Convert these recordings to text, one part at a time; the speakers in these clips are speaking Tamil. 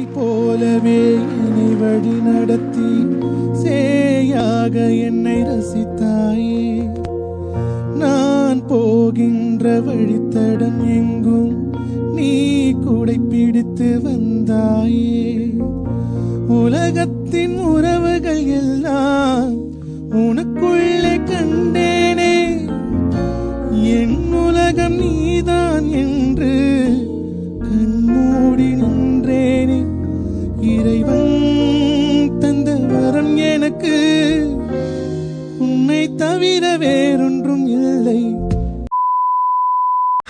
உன்னை போலவே என்னை வழி நடத்தி சேயாக என்னை ரசித்தாயே. நான் போகின்ற வழித்தடம் எங்கும் நீ கூடை பிடித்து வந்தாயே. உலகத்தின் தவிர வேறொன்றும் இல்லை.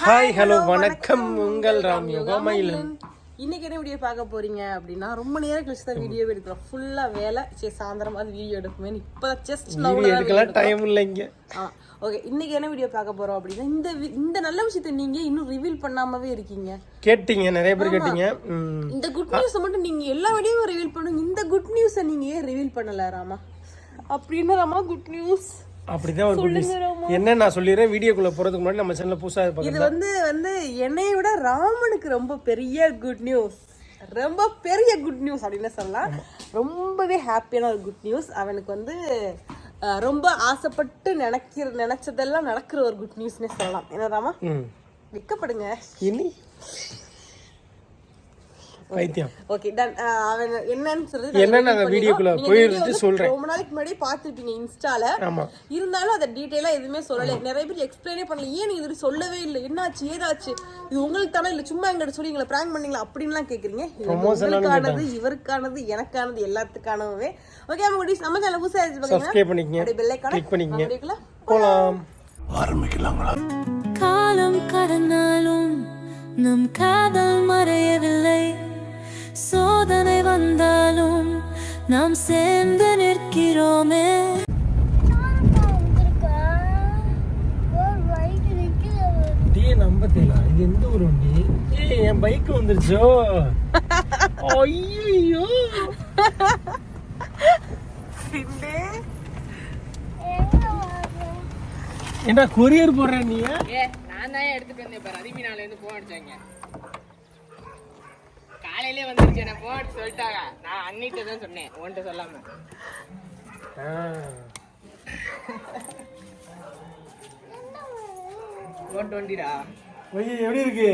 ஹாய் ஹலோ வணக்கம். உங்கள் ராம் யோகாமயிலன். இன்னைக்கு என்ன வீடியோ பார்க்க போறீங்க அப்படின்னா ரொம்ப நேரம் கழிச்சு தான் வீடியோ எடுக்கிறோம். ஃபுல்லா வேலை. சரி சாயந்தரம் அது வீடியோ எடுக்குமே. இப்போ ஜஸ்ட் வீடியோ எடுக்கலாம் டைம் இல்லைங்க ஓகே இன்னைக்கு என்ன வீடியோ பார்க்க போறோம் அப்படின்னா இந்த வி- இந்த நல்ல விஷயத்தை நீங்க இன்னும் ரிவீல் பண்ணாமவே இருக்கீங்க. கேட்டீங்க நிறைய பேர் கேட்டீங்க. இந்த குட் நியூஸை மட்டும் நீங்க எல்லா வீடியோவும் ரிவீல் பண்ணுங்க. இந்த குட் நியூஸை நீங்க ஏன் ரிவீல் பண்ணல ராமா? அப்படின்னு ராமா குட் நியூஸ் அப்படிதான் ஒரு. என்ன நான் சொல்லிடுறேன்? வீடியோக்குள்ள போறதுக்கு முன்னாடி நம்ம சேனல்ல புதுசா இது வந்து வந்து என்னைய விட ராமனுக்கு ரொம்ப பெரிய குட் நியூஸ் ரொம்ப பெரிய குட் நியூஸ் அப்படின்னு சொல்லலாம். ரொம்பவே ஹாப்பியான ஒரு குட் நியூஸ் அவனுக்கு வந்து ரொம்ப ஆசைப்பட்டு நினைக்கிற நினைச்சதெல்லாம் நடக்கிற ஒரு குட் நியூஸ்னே சொல்லலாம். என்ன ராமா? ம். விற்கப்படுங்க இனி? பைத்தியம் ஓகே டன் அவன் என்னன்னு சொல்லி என்ன நாங்க வீடியோக்குள்ள போயிருந்து சொல்றேன். ரொம்ப நாளைக்கு முன்னாடி பார்த்துருப்பீங்க இன்ஸ்டால. ஆமா. இருந்தாலும் அதை டீட்டெயிலா எதுவுமே சொல்லல. நிறைய பேர் எக்ஸ்பிளைனே பண்ணல. ஏன் நீங்க இது சொல்லவே இல்லை? என்னாச்சு? ஏதாச்சு? இது உங்களுக்கு தானே? இல்ல சும்மா எங்கிட்ட சொல்லி எங்களை பிராங்க் பண்ணீங்களா? அப்படின்லாம் கேக்குறீங்க. இது உங்களுக்கானது இவருக்கானது எனக்கானது எல்லாத்துக்கானவே ஓகே நம்ம நம்ம சேனல் புதுசா சப்ஸ்கிரைப் பண்ணிக்கங்க. அப்படியே பெல் ஐக்கான கிளிக் பண்ணிக்கங்க. போலாம். காலம் கடந்தாலும் நம் காதல் மறையவில்லை. சோதனை வந்தாலும் நாம் சேர்ந்து நிற்கிறோமே. இது எந்த வண்டி? ஏய் என் பைக் வந்துருச்சோ? ஐயோ என்ன கொரியர் போடுற நீ? நான் தான் எடுத்துட்டு வந்தேன் பாரு. அதிமீனால இருந்து போன் அடிச்சாங்க. காலையிலே வந்துருச்சு நான் போன் அடிச்சு சொல்லிட்டாங்க. நான் அன்னிட்டு தான் சொன்னேன் உன்கிட்ட சொல்லாம. ஒன் டுவெண்ட்டிடா ஒய் எப்படி இருக்கு?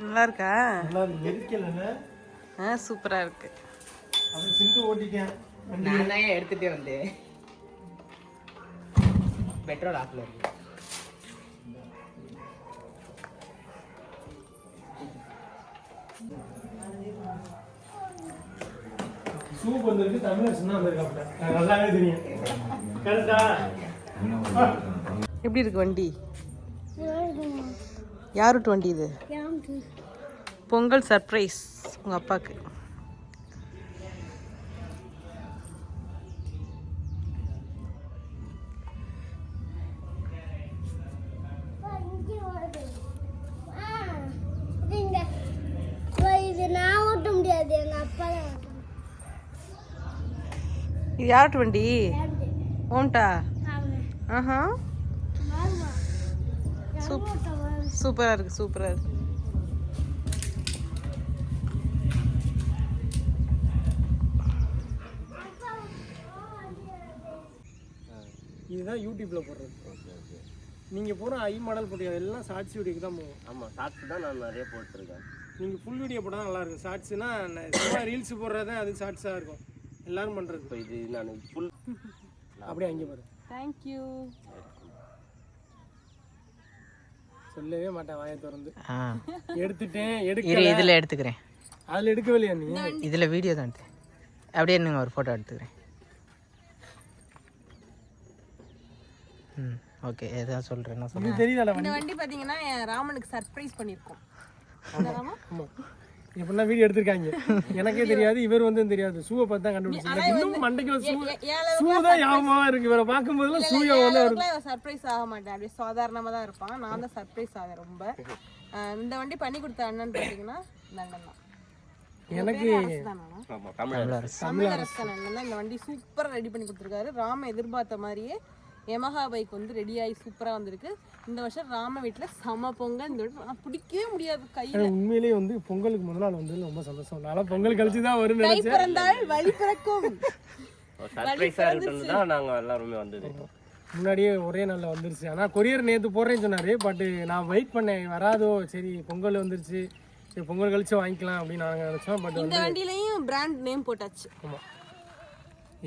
நல்லா இருக்கா? நல்லா இருக்கு. ஆ சூப்பரா இருக்கு. அவன் சிண்டு ஓட்டிட்டேன். நான் தான் ஏன் எடுத்துட்டே வந்தேன்? பெட்ரோல் ஆஃப்ல இருக்கு. சூப் வந்திருக்கு தமிழ் சொன்னா வந்திருக்காப்ல நல்லாவே தெரியும் கரெக்டா? எப்படி இருக்கு வண்டி? யார் விட்டு வண்டி இது? பொங்கல் சர்ப்ரைஸ் உங்க அப்பாக்கு. இது யார்ட்டு வண்டி ஆமா. ஆஹா. சூப் ஓட்ட வரும். சூப்பரா இருக்கு சூப்பரா இருக்கு இதுதான் யூடியூப்ல போடுறது நீங்க போற ஐ மாடல் போட்டீங்க எல்லாம் ஷார்ட்ஸ் வீடியோக்கு தான் போகும் ஆமாம் ஷார்ட்ஸ் தான் நான் நிறைய போட்டிருக்கேன் நீங்க ஃபுல் வீடியோ போட்டா தான் நல்லா இருக்கும் ஷார்ட்ஸ்னா சும்மா ரீல்ஸ் போடுறது அது ஷார்ட்ஸா இருக்கும் எல்லாரும் பண்றது இப்போ இது நான் ஃபுல் அப்படியே அங்கே பாரு. தேங்க்யூ சொல்லவே மாட்டேன் வாயை திறந்து. எடுத்துட்டேன் இரு எடுக்க இதில் எடுத்துக்கிறேன். அதுல எடுக்கவே இல்லையா நீ? இதில் வீடியோ தான் எடுத்தேன். அப்படியே நீங்க ஒரு ஃபோட்டோ எடுத்துக்கிறேன். ம் ஓகே எதாவது சொல்கிறேன் இது சொல்கிறேன் தெரியல இந்த வண்டி? பாத்தீங்கன்னா என் ராமனுக்கு சர்ப்ரைஸ் பண்ணிருக்கோம். ஆமா. இப்படிலாம் வீடியோ எடுத்திருக்காங்க. எனக்கே தெரியாது இவர் வந்து தெரியாது. ஷூவை பார்த்து தான் கண்டுபிடிச்சாங்க இன்னும் மண்டைக்கு ஷூ ஷூ தான் ஞாபகமா இருக்கு. இவரை வந்து அவருக்கு சர்ப்ரைஸ் ஆக மாட்டேன். அப்படியே சாதாரணமா தான் இருப்பான். நான் தான் சர்ப்ரைஸ் ஆவேன் ரொம்ப. இந்த வண்டி பண்ணி கொடுத்த அண்ணன் பாத்தீங்கன்னா லண்டன் தான். எனக்கு தமிழ் தமிழரசன் அண்ணன் தான். இந்த வண்டி சூப்பரா ரெடி பண்ணி கொடுத்துருக்காரு. ராம எதிர்பார்த்த மாதிரியே எமஹா பைக் வந்து ரெடி ஆகி சூப்பரா வந்திருக்கு. இந்த வருஷம் ராம வீட்டுல செம பொங்கல். இந்த ஆனா பிடிக்கவே முடியாது கையில. உண்மையிலேயே வந்து பொங்கலுக்கு முதல் நாள் வந்து ரொம்ப சந்தோஷம். நாளா பொங்கல் கழிச்சு தான் வரும்னு கை நினைச்சேன். பிறந்தால் வழி பிறக்கும். சர்ப்ரைஸாக நாங்கள் எல்லாருமே வந்தது. முன்னாடியே ஒரே நாளில் வந்துருச்சு. ஆனால் கொரியர் நேற்று போடுறேன்னு சொன்னார். பட்டு நான் வெயிட் பண்ணேன். வராதோ? சரி பொங்கல் வந்துருச்சு. சரி பொங்கல் கழிச்சு வாங்கிக்கலாம் அப்படின்னு நாங்கள் நினச்சோம். பட் இந்த வண்டியிலயும் பிராண்ட் நேம் போட்டாச்சு. ஆமாம்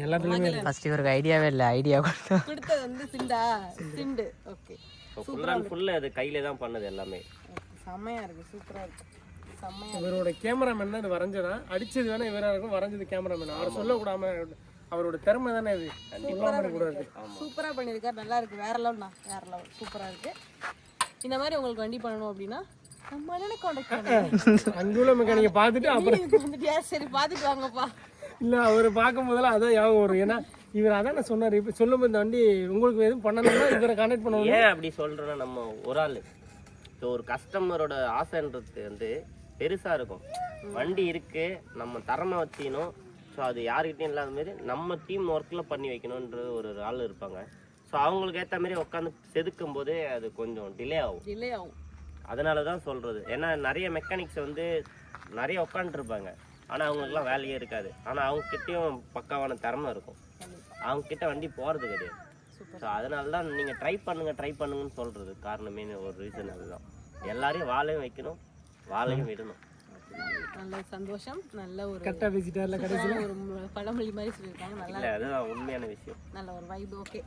எல்லாத்துலேயுமே ஃபர்ஸ்ட் இவருக்கு ஐடியாவே இல்லை ஐடியா கொடுத்தது வந்து சிண்டா சிண்டு. ஓகே. ஃபுல் அண்ட் ஃபுல் அது கையில தான் பண்ணது எல்லாமே. செம்மையா இருக்கு சூப்பரா இருக்கு. இவரோட கேமராமேன் தான் இது வரைஞ்சதா? அடிச்சது வேணா இவராக இருக்கும் வரைஞ்சது கேமராமேன் அவர் சொல்லக்கூடாம அவரோட திறமை தானே இது? சூப்பரா பண்ணிருக்காரு. நல்லா இருக்கு. வேற லெவல்ண்ணா வேற லெவல் சூப்பரா இருக்கு. இந்த மாதிரி உங்களுக்கு வண்டி பண்ணணும் அப்படின்னா நம்ம அண்ணனை காண்டாக்ட் பண்ணுங்க. அங்குள்ள மெக்கானிக்கை பார்த்துட்டு அப்புறம் சரி பாத்துட்டு வாங்கப்பா. இல்லை அவர் பார்க்கும் போதெல்லாம் அதான் ஞாபகம் வரும். ஏன்னா இவர் அதான் நான் சொன்னார். இப்போ சொல்லும்போது இந்த வண்டி உங்களுக்கு எதுவும் பண்ணணும்னா இவரை கான்டாக்ட் பண்ணுவோம் ஏன் அப்படி சொல்றேன்னா நம்ம ஒரு ஆள். ஸோ ஒரு கஸ்டமரோட ஆசைன்றது வந்து பெருசா இருக்கும். வண்டி இருக்கு நம்ம தரமா வச்சுக்கணும். ஸோ அது யாருக்கிட்டையும் இல்லாத மாதிரி நம்ம டீம் ஒர்க்கில் பண்ணி வைக்கணுன்றது ஒரு ஆள் இருப்பாங்க. ஸோ அவங்களுக்கு ஏற்ற மாதிரி உட்காந்து செதுக்கும் போதே அது கொஞ்சம் டிலே ஆகும். டிலே ஆகும். அதனால தான் சொல்கிறது ஏன்னா நிறைய மெக்கானிக்ஸ் வந்து நிறைய உட்காந்துருப்பாங்க ஆனால் அவங்களுக்குலாம் வேலையே இருக்காது. ஆனால் அவங்க கிட்டேயும் பக்காவான திறமை இருக்கும். அவங்க கிட்ட வண்டி போகிறது கிடையாது. ஸோ அதனால தான் நீங்கள் ட்ரை பண்ணுங்க ட்ரை பண்ணுங்கன்னு சொல்கிறது காரணமே ஒரு ரீசன் அதுதான். எல்லாரையும் வாழையும் வைக்கணும் வாழையும் விடணும். நல்ல சந்தோஷம் நல்ல ஒரு கரெக்டாக பேசிட்டார்ல கடைசி நல்ல ஒரு பழமொழி மாதிரி சொல்லியிருக்காங்க. நல்லா இல்லை அதுதான் உண்மையான விஷயம். நல்ல ஒரு வைப் ஓகே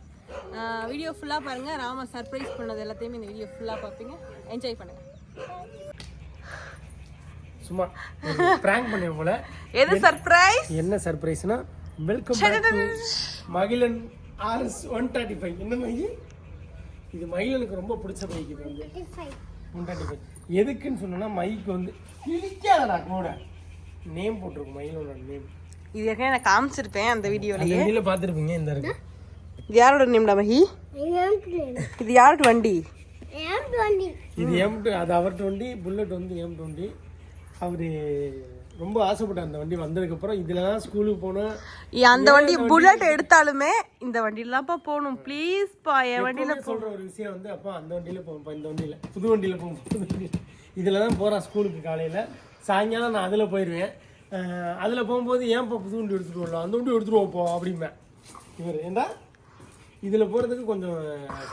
வீடியோ ஃபுல்லாக பாருங்க. ராம சர்ப்ரைஸ் பண்ணது எல்லாத்தையுமே இந்த வீடியோ ஃபுல்லாக பார்ப்பீங்க. என்ஜாய் பண்ணுங்க. சும்மா ப்ராங்க் பண்ணேன் போல. எது சர்ப்ரைஸ் என்ன சர்ப்ரைஸ்னா welcome back to Magizhan RS one thirty five என்ன மைக்கு இது மகிழனுக்கு ரொம்ப பிடிச்ச பைக் இது வந்து. ஒன் தேர்ட்டி ஃபைவ் எதுக்குன்னு சொன்னோன்னா மைக்கு வந்து இடிக்காதடா கூட. நேம் போட்டிருக்கும் மகிழனோட நேம் இது ஏற்கனவே நான் காமிச்சிருப்பேன் அந்த வீடியோல. அந்த வீடியோவில் பார்த்துருப்பீங்க? இந்த இருக்கு. இது யாரோட நேம்டா மஹி இது யாரோட வண்டி இது எம் அது அவர் டுவெண்ட்டி புல்லட் வந்து எம் டுவெண்ட்டி அவர் ரொம்ப ஆசைப்பட்ட அந்த வண்டி வந்ததுக்கப்புறம் இதில் தான் ஸ்கூலுக்கு போனேன் அந்த வண்டி புல்லட் எடுத்தாலுமே இந்த வண்டியிலாம்ப்பா போகணும். ப்ளீஸ் பா என் வண்டியில சொல்ற ஒரு விஷயம் வந்து அப்பா அந்த வண்டியில போவோம்ப்பா இந்த வண்டியில. புது வண்டியில போவோம் புது வண்டியில. இதில் தான் போகிறான் ஸ்கூலுக்கு காலையில். சாயங்காலம் நான் அதில் போயிடுவேன் அதில் போகும்போது ஏன்ப்பா புது வண்டி எடுத்துகிட்டு வரலாம் அந்த வண்டி எடுத்துகிட்டு வைப்போ அப்படிம்பேன். இவர் ஏண்டா? இதில் போகிறதுக்கு கொஞ்சம்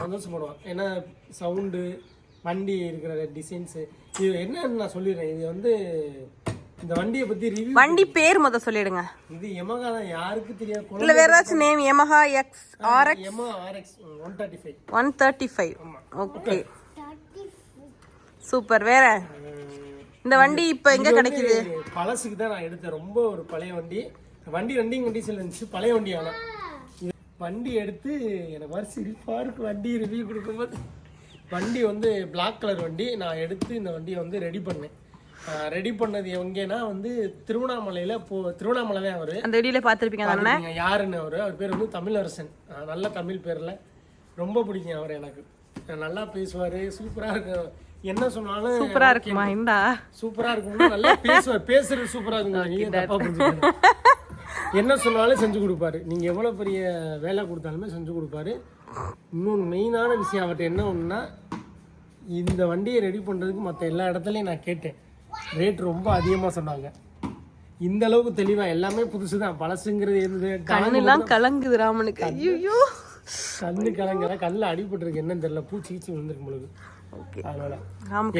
சந்தோஷப்படுவான். ஏன்னா சவுண்டு வண்டி இருக்கிற டிசைன்ஸு இது என்னன்னு நான் சொல்லிடுறேன். இது வந்து இந்த வண்டியை பற்றி ரிவ்யூ வண்டி பேர் முத சொல்லிடுங்க. இது எமகா தான். யாருக்கு தெரியாது. இல்ல வேற ஏதாச்சும் name Yamaha X RX எமோ RX one thirty five one thirty five okay super வேற? இந்த வண்டி இப்போ எங்க கிடைக்குது? பழசுக்கு தான் நான் எடுத்தேன். ரொம்ப ஒரு பழைய வண்டி. வண்டி ரன்னிங் கண்டிஷன்ல இருந்துச்சு. பழைய வண்டி ஆனா. இது வண்டி எடுத்து எனக்கு வர சிரிப்பா இருக்கு வண்டி ரிவ்யூ கொடுக்கும்போது வண்டி வந்து Black கலர் வண்டி. நான் எடுத்து இந்த வண்டியை வந்து ரெடி பண்ணேன். ரெடி பண்ணது எங்கன்னா வந்து திருவண்ணாமலையில போ திருவண்ணாமலை தான் அவரு அந்த வீடியோல பாத்துக்கங்க, யாருன்னு அவரு? அவர் பேர் வந்து தமிழரசன். நல்ல தமிழ் பேர்ல. ரொம்ப பிடிக்கும் அவர் எனக்கு. நல்லா பேசுவாரு. சூப்பரா இருக்கும் என்ன சொன்னாலும் சூப்பரா இருக்குமா? இந்தா. சூப்பரா இருக்கும் நல்லா பேசுவார். பேசுறது சூப்பரா இருக்குங்க நீங்க தப்பா புரிஞ்சுக்கணும். என்ன சொன்னாலும் செஞ்சு கொடுப்பாரு. நீங்க எவ்வளவு பெரிய வேலை கொடுத்தாலுமே செஞ்சு கொடுப்பாரு. இன்னொன்று மெயினான விஷயம் அவர்கிட்ட என்ன ஒண்ணுன்னா இந்த வண்டியை ரெடி பண்றதுக்கு மற்ற எல்லா இடத்துலையும் நான் கேட்டேன். ரேட் ரொம்ப அதிகமா சொன்னாங்க. இந்த அளவுக்கு தெளிவா எல்லாமே புதுசு தான் பழசுங்கிறது இருந்தது கண்ணெல்லாம் கலங்குது ராமனுக்கு. ஐயோ கண்ணு கலங்கல கல்ல அடிபட்டிருக்கு என்னன்னு தெரியல. பூச்சி கீச்சி விழுந்திருக்கு பொழுது. அதனால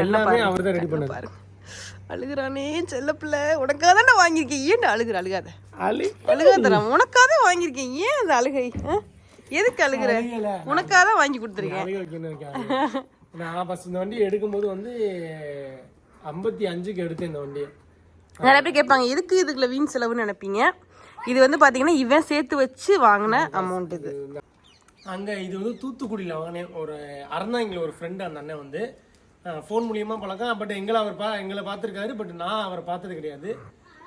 எல்லாமே அவர் தான் ரெடி பண்ணது பாரு அழுகுறானே செல்ல பிள்ளை. உனக்காக தான் வாங்கியிருக்கேன். ஏன் அழுகுற? அழுகாத. அழி அழுகாத உனக்காக வாங்கியிருக்கேன். ஏன் அந்த அழுகை? எதுக்கு அழுகுற. உனக்காக தான் வாங்கி கொடுத்துருக்கேன். நான் ஃபர்ஸ்ட் இந்த வண்டி எடுக்கும்போது வந்து ஐம்பத்தி அஞ்சுக்கு எடுத்தேன் இந்த வண்டியை. நிறைய பேர் கேட்பாங்க எதுக்கு இதுக்குள்ள வீண் செலவுன்னு நினைப்பீங்க? இது வந்து பாத்தீங்கன்னா இவன் சேர்த்து வச்சு வாங்கின அமௌண்ட் இது. அங்கே இது வந்து தூத்துக்குடியில் வாங்கினேன். ஒரு அறந்தாங்கில் ஒரு ஃப்ரெண்டு அந்த அண்ணன் வந்து ஃபோன் மூலியமாக பழக்கம். பட் எங்களை அவர் பா எங்களை பார்த்துருக்காரு. பட் நான் அவரை பார்த்தது கிடையாது.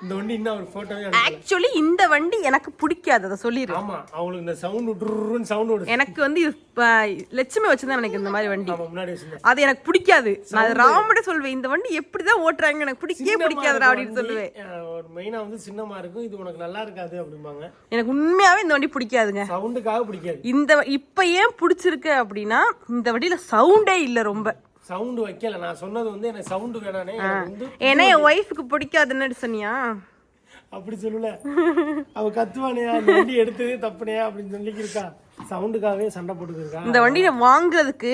இந்த வண்டி இன்னும் அவர் போட்டோவே ஆக்சுவலி இந்த வண்டி எனக்கு பிடிக்காது அதை சொல்லிடுறேன் ஆமா அவங்களுக்கு இந்த சவுண்ட் விட்டுருன்னு சவுண்ட் விடு எனக்கு வந்து லட்சுமி வச்சுதான் எனக்கு இந்த மாதிரி வண்டி. முன்னாடி அது எனக்கு பிடிக்காது. நான் ராமட சொல்வேன் இந்த வண்டி எப்படிதான் ஓட்டுறாங்க எனக்கு பிடிக்கவே பிடிக்காதுடா அப்படின்னு சொல்லுவேன். ஒரு மெயினா வந்து சின்னமா இருக்கும். இது உனக்கு நல்லா இருக்காது அப்படிம்பாங்க. எனக்கு உண்மையாவே இந்த வண்டி பிடிக்காதுங்க. சவுண்டுக்காக பிடிக்காது. இந்த இப்ப ஏன் பிடிச்சிருக்கு அப்படின்னா இந்த வண்டியில சவுண்டே இல்ல ரொம்ப. சவுண்டு வைக்கல. நான் சொன்னது வந்து எனக்கு சவுண்டு வேணானே. ஏன்னா என் ஒய்ஃபுக்கு பிடிக்காதுன்னு சொன்னியா? அப்படி சொல்லல. அவ கத்துவானையா இந்த வண்டி எடுத்ததே தப்புனையா அப்படின்னு சொல்லிக்கிருக்கா. சவுண்டுக்காகவே சண்டை போட்டுக்கிருக்கா. இந்த வண்டியை வாங்குறதுக்கு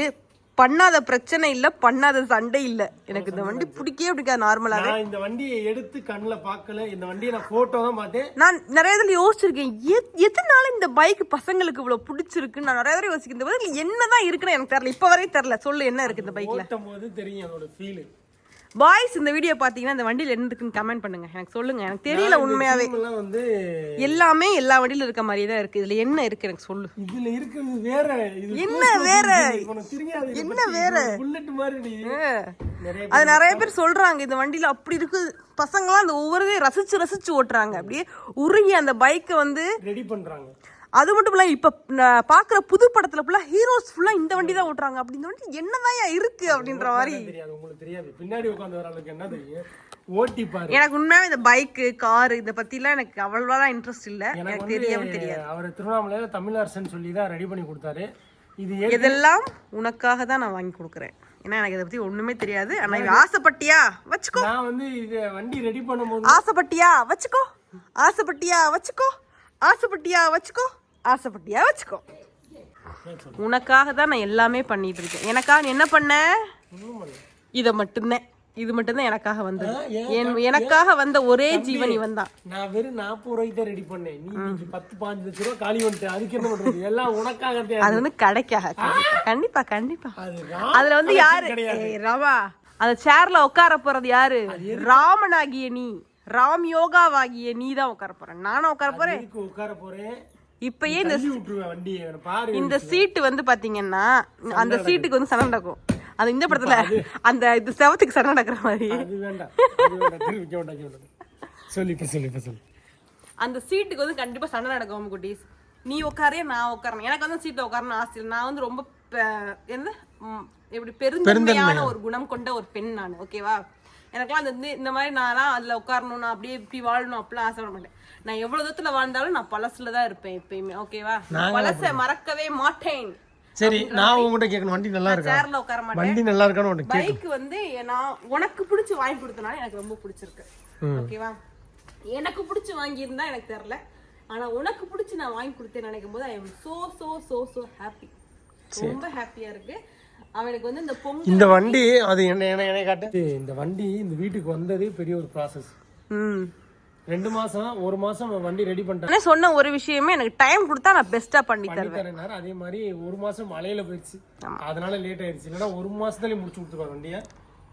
பண்ணாத பிரச்சனை இல்ல பண்ணாத சண்டை இல்ல. எனக்கு இந்த வண்டி பிடிக்கவே பிடிக்காது நார்மலாவே. நான் இந்த வண்டியை எடுத்து கண்ணுல பார்க்கல. இந்த வண்டியை நான் போட்டோ தான் பார்த்தேன். நான் நிறைய இதில் யோசிச்சிருக்கேன் எதனால இந்த பைக் பசங்களுக்கு இவ்வளவு பிடிச்சிருக்கு நான் நிறைய தடவை யோசிக்கிறேன். என்னதான் இருக்குன்னு எனக்கு தெரியல. இப்ப வரையும் தெரியல. சொல்லு என்ன இருக்கு இந்த பைக்ல போது தெரியும் அதோட ஃபீல் பாய்ஸ் இந்த வீடியோ பாத்தீங்கன்னா இந்த வண்டியில என்ன இருக்குன்னு கமெண்ட் பண்ணுங்க. எனக்கு சொல்லுங்க. எனக்கு தெரியல உண்மையாவே. எல்லாம் வந்து எல்லாமே எல்லா வண்டியில இருக்க மாதிரியே தான் இருக்கு. இதுல என்ன இருக்கு எனக்கு சொல்லு. இதுல இருக்கிறது வேற. என்ன வேற? என்ன. வேற? புல்லட் மாதிரி அது நிறைய பேர் சொல்றாங்க இந்த வண்டியில அப்படி இருக்கு. பசங்களாம் அந்த ஒவ்வொரு ரசிச்சு ரசிச்சு ஓட்டுறாங்க. அப்படியே உருகி அந்த பைக்கை வந்து ரெடி பண்றாங்க. அது மட்டும் இல்ல இப்ப நான் பாக்குற புது படத்துல ஃபுல்லா ஹீரோஸ் ஃபுல்லா இந்த வண்டி தான் ஓட்டுறாங்க. அப்படி இந்த வண்டி என்னதான் இருக்கு அப்படின்ற மாதிரி. தெரியாது உங்களுக்கு தெரியாது. பின்னாடி உட்காந்து வர அளவுக்கு என்ன தெரியும்? ஓட்டி பாரு. எனக்கு உண்மையாவே இந்த பைக்கு கார் இத பத்திலாம் எனக்கு அவ்வளவா இன்ட்ரெஸ்ட் இல்ல. எனக்கு தெரியாம தெரியாது. அவர் திருவண்ணாமலையில தமிழ் அரசன் சொல்லி தான் ரெடி பண்ணி கொடுத்தாரு. இது இதெல்லாம் உனக்காக தான் நான் வாங்கி கொடுக்குறேன். ஏன்னா எனக்கு இதை பத்தி ஒண்ணுமே தெரியாது. ஆனா ஆசைப்பட்டியா? வச்சுக்கோ. நான் வந்து இது வண்டி ரெடி பண்ணும்போது ஆசைப்பட்டியா? வச்சுக்கோ. ஆசைப்பட்டியா? வச்சுக்கோ. ஆசைப்பட்டியா? வச்சுக்கோ. ஆசைப்பட்டியா? வச்சுக்கோ. உனக்காக தான் நான் எல்லாமே பண்ணிட்டு இருக்கேன். எனக்காக என்ன பண்ண? இதை மட்டும்தான். இது மட்டும்தான் எனக்காக வந்தது. என்- எனக்காக வந்த ஒரே ஜீவன் இவன் தான் நான் வெறும் நாற்பது ரூபாய்க்கு தான் ரெடி பண்ணேன். நீ பத்து பாஞ்சு லட்ச ரூபா காலி வந்துட்டு அதுக்கு என்ன பண்றது? எல்லாம் உனக்காக அது வந்து கிடைக்காக. கண்டிப்பா கண்டிப்பா. அது அதுல வந்து யாரு? ஏய், ரவா அந்த சேர்ல உட்கார போறது யாரு? ராமனாகிய நீ. ராம் யோகாவாகிய நீ தான் உட்கார போற. நானும் உட்கார போறேன்? உட்கார போறேன்? இப்பயே இந்த இந்த சீட்டு வந்து பாத்தீங்கன்னா அந்த சீட்டுக்கு வந்து சண்டை நடக்கும். அது இந்த படத்துல அந்த இது செவத்துக்கு சண்டை நடக்கிற மாதிரி. அந்த சீட்டுக்கு வந்து கண்டிப்பா சண்டை நடக்கும் குட்டீஸ். நீ உட்காரே நான் உட்காரணும். எனக்கு வந்து சீட்ல உட்காரணும் ஆசை. நான் வந்து ரொம்ப என்ன? எப்படி பெருந்தன்மையான ஒரு குணம் கொண்ட ஒரு பெண் நான் ஓகேவா எனக்கெல்லாம் அந்த இந்த- இந்த மாதிரி நான்லாம் அதுல உட்காரணும் நான் அப்படியே இப்படி வாழணும் அப்படிலாம் ஆசைப்பட மாட்டேன். நான் எவ்வளவு தூரத்துல வாழ்ந்தாலும் நான் பழசுல தான் இருப்பேன் எப்பயுமே. ஓகேவா பழச மறக்கவே மாட்டேன். சரி நான் உங்ககிட்ட கேட்கணும். வண்டி நல்லா இருக்கா? சேர்ல உட்கார மாட்டேன். வண்டி நல்லா இருக்கான்னு உனக்கு பைக் வந்து நான் உனக்கு பிடிச்சி வாங்கி கொடுத்தனால எனக்கு ரொம்ப பிடிச்சிருக்கு. ஓகேவா எனக்கு பிடிச்சி வாங்கியிருந்தா எனக்கு தெரியல. ஆனா உனக்கு பிடிச்சி நான் வாங்கி கொடுத்தேன்னு நினைக்கும் போது I am so so so so happy ரொம்ப ஹாப்பியா இருக்கு. அவனுக்கு வந்து இந்த பொங்கல் இந்த வண்டி அது என்ன என்ன என்ன காட்டு? இந்த வண்டி இந்த வீட்டுக்கு வந்ததே பெரிய ஒரு ப்ராசஸ் ம். ரெண்டு மாசம் ஒரு மாசம் வண்டி ரெடி பண்ணிட்டேன். சொன்ன ஒரு விஷயமே எனக்கு டைம் கொடுத்தா நான் பெஸ்டா பண்ணி தருவேன். அதே மாதிரி ஒரு மாசம் மழையில போயிடுச்சு. அதனால லேட் ஆயிடுச்சு. இல்லைன்னா ஒரு மாசத்துலயே முடிச்சு கொடுத்துருவாங்க வண்டியை.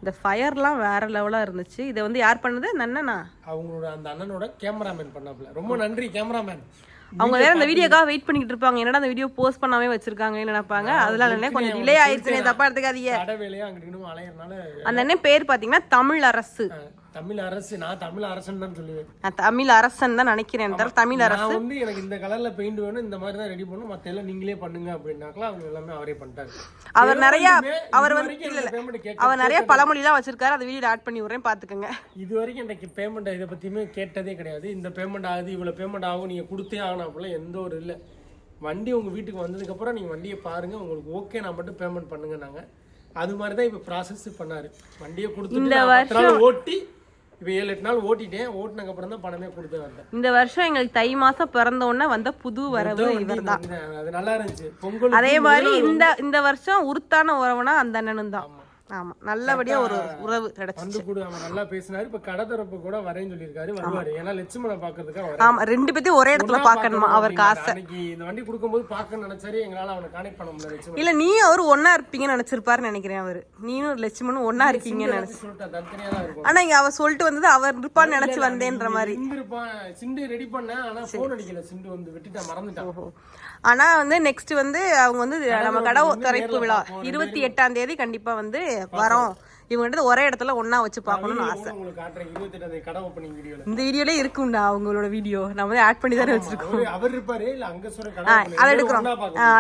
இந்த ஃபயர்லாம் வேற லெவலா இருந்துச்சு. இதை வந்து யார் பண்ணது? இந்த அண்ணனா? அவங்களோட அந்த அண்ணனோட கேமராமேன் பண்ணாப்ல ரொம்ப நன்றி கேமராமேன் அவங்க வேற இந்த வீடியோக்காக வெயிட் பண்ணிட்டு இருப்பாங்க. என்னடா அந்த வீடியோ போஸ்ட் பண்ணாமே வச்சிருக்காங்கன்னு நினைப்பாங்க. இல்லைன்னா கொஞ்சம் டிலே ஆயிடுச்சுனே தப்பா எடுத்துக்காதீங்க. அந்த அண்ணன் பேர் பாத்தீங்கன்னா தமிழ் அரசு தமிழ் அரசு நான் தமிழ் அரசன் தான் சொல்லுவேன். நான் தமிழ் அரசன் தான் நினைக்கிறேன் தவிர தமிழ் அரசு. நான் வந்து எனக்கு இந்த கலர்ல பெயிண்ட் வேணும் இந்த மாதிரி தான் ரெடி பண்ணணும் மத்த எல்லாம் நீங்களே பண்ணுங்க அப்படின்னாக்கல அவங்க எல்லாமே அவரே பண்ணிட்டாரு. அவர் நிறைய அவர் வந்து இல்ல இல்ல. அவர் நிறைய பழமொழிலாம் வச்சிருக்காரு அந்த வீடியோ ஆட் பண்ணி விடுறேன் பாத்துக்கோங்க. இது வரைக்கும் எனக்கு பேமெண்ட் இதை பத்தியுமே கேட்டதே கிடையாது. இந்த பேமெண்ட் ஆகுது இவ்வளவு பேமெண்ட் ஆகும் நீங்க கொடுத்தே ஆகணும் அப்படிலாம் எந்த ஒரு இல்லை வண்டி உங்க வீட்டுக்கு வந்ததுக்கு அப்புறம் நீங்க வண்டியை பாருங்க உங்களுக்கு ஓகே நான் மட்டும் பேமெண்ட் பண்ணுங்க நாங்க அது மாதிரி தான் இப்போ ப்ராசஸ் பண்ணாரு. வண்டியை நாள் ஓட்டி இப்போ ஏழு எட்டு நாள் ஓட்டிட்டேன். ஓட்டினதுக்கு அப்புறம் தான் பணமே கொடுத்து வந்தேன். இந்த வருஷம் எங்களுக்கு தை மாசம் பிறந்த உடனே வந்த புது வரவு இவர் தான். அது நல்லா இருந்துச்சு. பொங்கல் அதே மாதிரி இந்த இந்த வருஷம் உருத்தான உறவுனா அந்த அண்ணனும் தான். ஆமா நல்லபடியா ஒரு உறவு வந்து கூட அவன் நல்லா பேசினாரு. இப்ப கடை திறப்பு கூட வரேன்னு சொல்லியிருக்காரு வருவாரு. ஏன்னா லட்சுமணை பாக்குறதுக்காக வரேன். ஆமா ரெண்டு பேத்தையும் ஒரே இடத்துல பாக்கணுமா பார்க்கணும்? அவருக்கு ஆசை. இந்த வண்டி கொடுக்கும்போது பார்க்கணும்னு நினைச்சாரு. எங்களால அவனை கனெக்ட் பண்ண முடியல இல்ல நீ அவரு ஒன்னா இருப்பீங்கன்னு நினைச்சிருப்பாருன்னு நினைக்கிறேன் அவரு. நீனும் லட்சுமணும் ஒன்னா இருக்கீங்கன்னு நினைச்சு ஆனா இங்க அவ சொல்லிட்டு வந்தது அவர் இருப்பான்னு நினைச்சு வந்தேன்ற மாதிரி. சிண்டு ரெடி பண்ணேன். ஆனா போன் அடிக்கல. சிண்டு வந்து விட்டுட்டான் மறந்துட்டான் ஆனா வந்து நெக்ஸ்ட் வந்து அவங்க வந்து நம்ம கடை திறப்பு விழா இருபத்தி எட்டாம் தேதி கண்டிப்பா வந்து வரோம். இவங்க ஒரே இடத்துல ஒண்ணா வச்சு பார்க்கணும்னு ஆசை. இந்த வீடியோல இருக்கும்டா அவங்களோட வீடியோ நம்ம வந்து ஆட் பண்ணி தானே வச்சிருக்கோம். அவரு இருப்பாரு இல்ல அங்க சொல்ற. அதை எடுக்கிறோம்.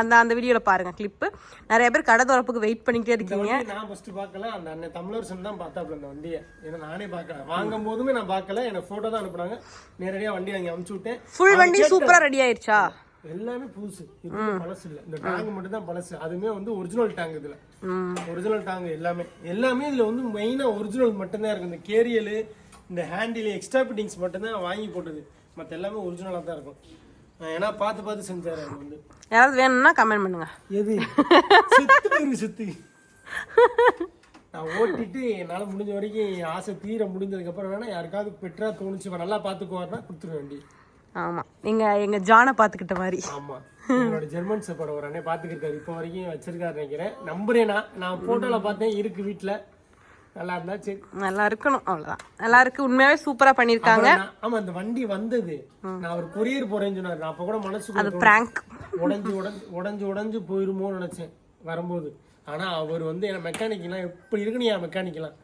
அந்த அந்த வீடியோல பாருங்க கிளிப்பு நிறைய பேர் கடை திறப்புக்கு வெயிட் பண்ணிக்கிட்டே இந்த இருக்கீங்க. நான் ஃபர்ஸ்ட் பார்க்கல. அந்த அண்ணன் தமிழரசன் தான் பார்த்தாப்புல இந்த வண்டியை. ஏன்னா நானே பார்க்கல. வாங்கும் போதுமே நான் பார்க்கல. எனக்கு போட்டோ தான் அனுப்புனாங்க. நேரடியா வண்டி அங்க அமுச்சு விட்டேன். ஃபுல் வண்டி சூப்பரா ரெடி ஆயிருச்சா? எல்லாமே புதுசு. பழசு இல்ல. இந்த டேங்க் மட்டும் தான் பழசு. அதுமே வந்து ஒரிஜினல் டேங்க் இதுல. ஒரிஜினல் டேங்க் எல்லாமே. எல்லாமே இதுல வந்து மெயினா ஒரிஜினல் மட்டும்தான் இருக்கு. இந்த கேரியல் இந்த ஹேண்டில் எக்ஸ்ட்ரா ஃபிட்டிங்ஸ் மட்டும்தான் வாங்கி போட்டது. மத்த எல்லாமே ஒரிஜினலா தான் இருக்கும். ஏன்னா பார்த்து பார்த்து செஞ்சாரு அது வந்து. யாராவது வேணும்னா கமெண்ட் பண்ணுங்க. எது? சுத்து பேரு சுத்து. நான் ஓட்டிட்டு என்னால முடிஞ்ச வரைக்கும் ஆசை தீர முடிஞ்சதுக்கு அப்புறம் வேணா யாருக்காவது பெற்றா தோணுச்சு நல்லா பாத்துக்குவாருன்னா கொடுத்துருவேன் வண்டி ஆமா. எங்க எங்க ஜானை பாத்துக்கிட்ட மாதிரி. ஆமா. என்னோட ஜெர்மன் செப்போட ஒரு அண்ணன் பாத்துக்கிட்டாரு இப்போ வரைக்கும் வச்சிருக்காரு நினைக்கிறேன். நம்புறேன்? நான் போட்டோல பார்த்தேன். இருக்கு வீட்ல. நல்லா இருந்தா சரி. நல்லா இருக்கணும். அவ்வளவுதான். நல்லா இருக்கு. உண்மையாவே சூப்பரா பண்ணிருக்காங்க. நான்- ஆமா இந்த வண்டி வந்தது. நான் ஒரு கொரியர் போறேன்னு சொன்னாரு. நான் அப்ப கூட மனசுக்கு பிராங்க் உடஞ்சு உடஞ்சு உடஞ்சு உடஞ்சு போயிருமோன்னு நினைச்சேன். வரும்போது. ஆனா அவர் வந்து என்ன மெக்கானிக்லாம் எப்படி இருக்குன்னு என் மெக்கானிக்கலாம்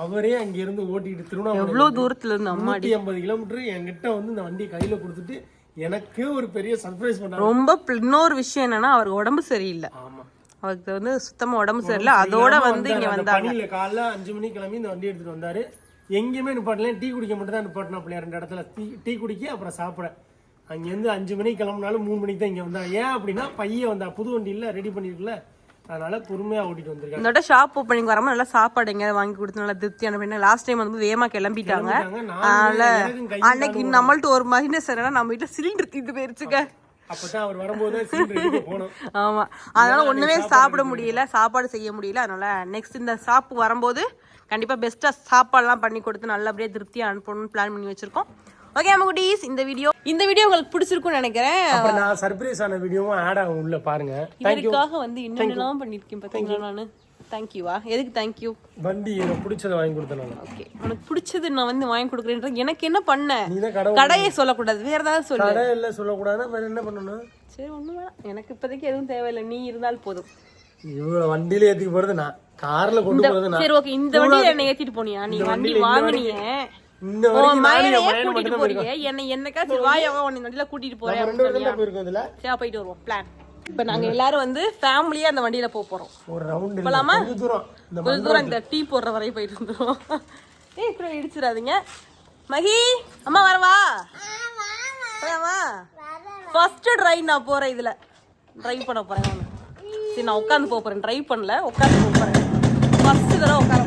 அவரே அங்க இருந்து ஓட்டிட்டு திருவண்ணாமலை எவ்வளவு தூரத்துல இருந்து அம்மா ஐம்பது கிலோமீட்டர் என்கிட்ட வந்து இந்த வண்டியை கையில கொடுத்துட்டு எனக்கு ஒரு பெரிய சர்ப்ரைஸ் பண்ணாங்க. ரொம்ப இன்னொரு விஷயம் என்னன்னா அவருக்கு உடம்பு சரியில்லை. ஆமா. அவருக்கு வந்து சுத்தமா உடம்பு சரியில்லை. அதோட வந்து இங்க வந்தாங்க. பனியில காலைல அஞ்சு மணிக்கு கிளம்பி இந்த வண்டி எடுத்துட்டு வந்தாரு. எங்கேயுமே நிப்பாட்டல. டீ குடிக்க மட்டும் தான் நிப்பாட்டினா ரெண்டு இடத்துல. டீ டீ குடிக்க அப்புறம் சாப்பிட. அங்கேருந்து அஞ்சு மணிக்கு கிளம்புனாலும் மூணு மணிக்கு தான் இங்க வந்தாங்க. ஏன் அப்படின்னா பையன் வந்தா புது வண்டி இல்ல ரெடி பண்ணிருக்கல. அதனால பொறுமையா ஓட்டிட்டு வந்திருக்காங்க. இந்த வாட்டி ஷாப் ஓப்பனிங் வரும்போது நல்லா சாப்பாடு எங்கேயாவது வாங்கி கொடுத்து நல்லா திருப்தியான பண்ணி லாஸ்ட் டைம் வந்து வேகமா கிளம்பிட்டாங்க. அதனால அன்னைக்கு நம்மள்ட்ட ஒரு மைனஸ் என்னன்னா நம்ம வீட்டுல சிலிண்டர் இது போயிருச்சுங்க. ஆமா. அதனால ஒண்ணுமே சாப்பிட முடியல சாப்பாடு செய்ய முடியல. அதனால நெக்ஸ்ட் இந்த ஷாப் வரும்போது கண்டிப்பா பெஸ்டா சாப்பாடுலாம் பண்ணி கொடுத்து நல்லபடியா திருப்தியா அனுப்பணும்னு பிளான் பண்ணி வச்சிருக்கோம். ஓகே அம்மகுட்டீஸ் இந்த வீடியோ இந்த வீடியோ உங்களுக்கு பிடிச்சிருக்கும்னு நினைக்கிறேன். அப்புறம் நான் சர்ப்ரைஸ் ஆன வீடியோவும் ஆட் ஆகும் உள்ள பாருங்க. இதற்காக வந்து என்னென்னலாம் பண்ணிருக்கேன் பாத்தீங்களா நானு? தேங்க்யூவா எதுக்கு தேங்க்யூ வண்டி எனக்கு பிடிச்சதை வாங்கி கொடுத்தேன் ஓகே உனக்கு பிடிச்சது நான் வந்து வாங்கி கொடுக்குறேன்றது எனக்கு என்ன பண்ண? கடையை சொல்லக்கூடாது. வேற ஏதாவது சொல்லு. கடை இல்ல சொல்லக்கூடாதுன்னா வேற என்ன பண்ணணும்? சரி ஒண்ணு வேணாம். எனக்கு இப்போதைக்கு எதுவும் தேவையில்லை. நீ இருந்தால் போதும். இவ்வளவு வண்டியில ஏத்திட்டு போறது நான் கார்ல கொண்டு போறது நான் சரி ஓகே இந்த வண்டியில என்னை ஏத்திட்டு போனியா? நீ வண்டி வாங்குனிய. இந்த வரைக்கும் நானும் என் கூட்டிட்டு மட்டும் போறீங்க? என்னை என்னைக்காச்சும் வாயாவா உன்னை இந்த வண்டியில கூட்டிட்டு போறேன் நம்ம ரெண்டு பேரும் தான் போயிருக்கோம் இதுல சரி போயிட்டு வருவோம். பிளான் இப்ப நாங்க எல்லாரும் வந்து ஃபேமிலியா அந்த வண்டியில போக போறோம். ஒரு ரவுண்ட் போலாமா? கொஞ்சம் தூரம். இந்த கொஞ்ச தூரம் இந்த டீ போடுற வரையும் போயிட்டு வந்துருவோம். ஏய் கூட இடிச்சிடாதீங்க. மகி அம்மா வரவா? போயாமா ஃபர்ஸ்ட் டிரைவ் நான் போறேன் இதுல. டிரைவ் பண்ண போறேன் சரி நான் உட்காந்து போக போறேன். டிரைவ் பண்ணல உட்காந்து போக போறேன். ஃபர்ஸ்ட் தடவை உட்கார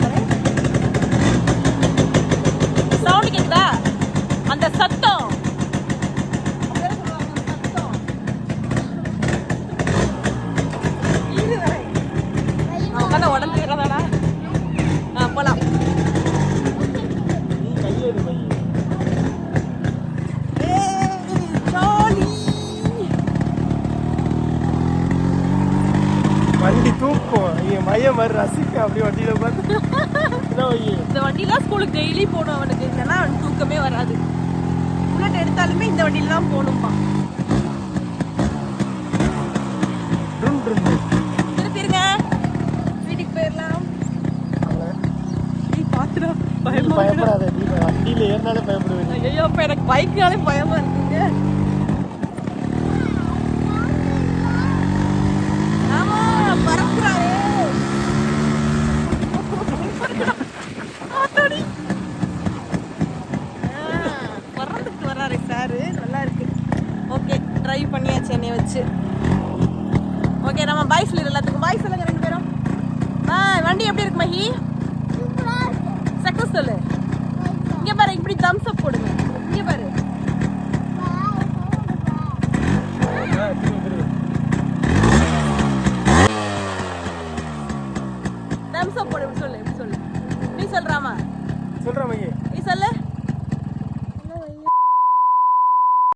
வண்டி தூக்கும் என் மையம் மாதிரி ரசிக்க அப்படியே வண்டியில வை இந்த வண்டிலாம் ஸ்கூலுக்கு டெய்லி போகணும் அவனுக்கு. இல்லைன்னா அவனுக்கு தூக்கமே வராது. புல்லட் எடுத்தாலுமே இந்த வண்டியில தான் போகணும்பா திருப்பிருங்க. வீட்டுக்கு போயிடலாம். பயப்படாத வண்டியில ஏறினாலே பயப்படுவேன். ஐயோ அப்ப எனக்கு பைக்னாலே பயமா இருக்குங்க ஆமா பறக்குறாரே ஆத்தாடி. ஆ, பறந்துட்டு வர்றாரே சாரு. நல்லா இருக்கு. ஓகே ட்ரைவ் பண்ணியாச்சு என்னைய வச்சு. ஓகே நம்ம பாய் சொல்லிடு எல்லாத்துக்கும். பாய் சொல்லுங்க ரெண்டு பேரும். பாய் வண்டி எப்படி இருக்கு மஹி சக்சஸ் சொல்லு. இங்க பாரு இப்படி தம்ஸ் அப் போடுங்க.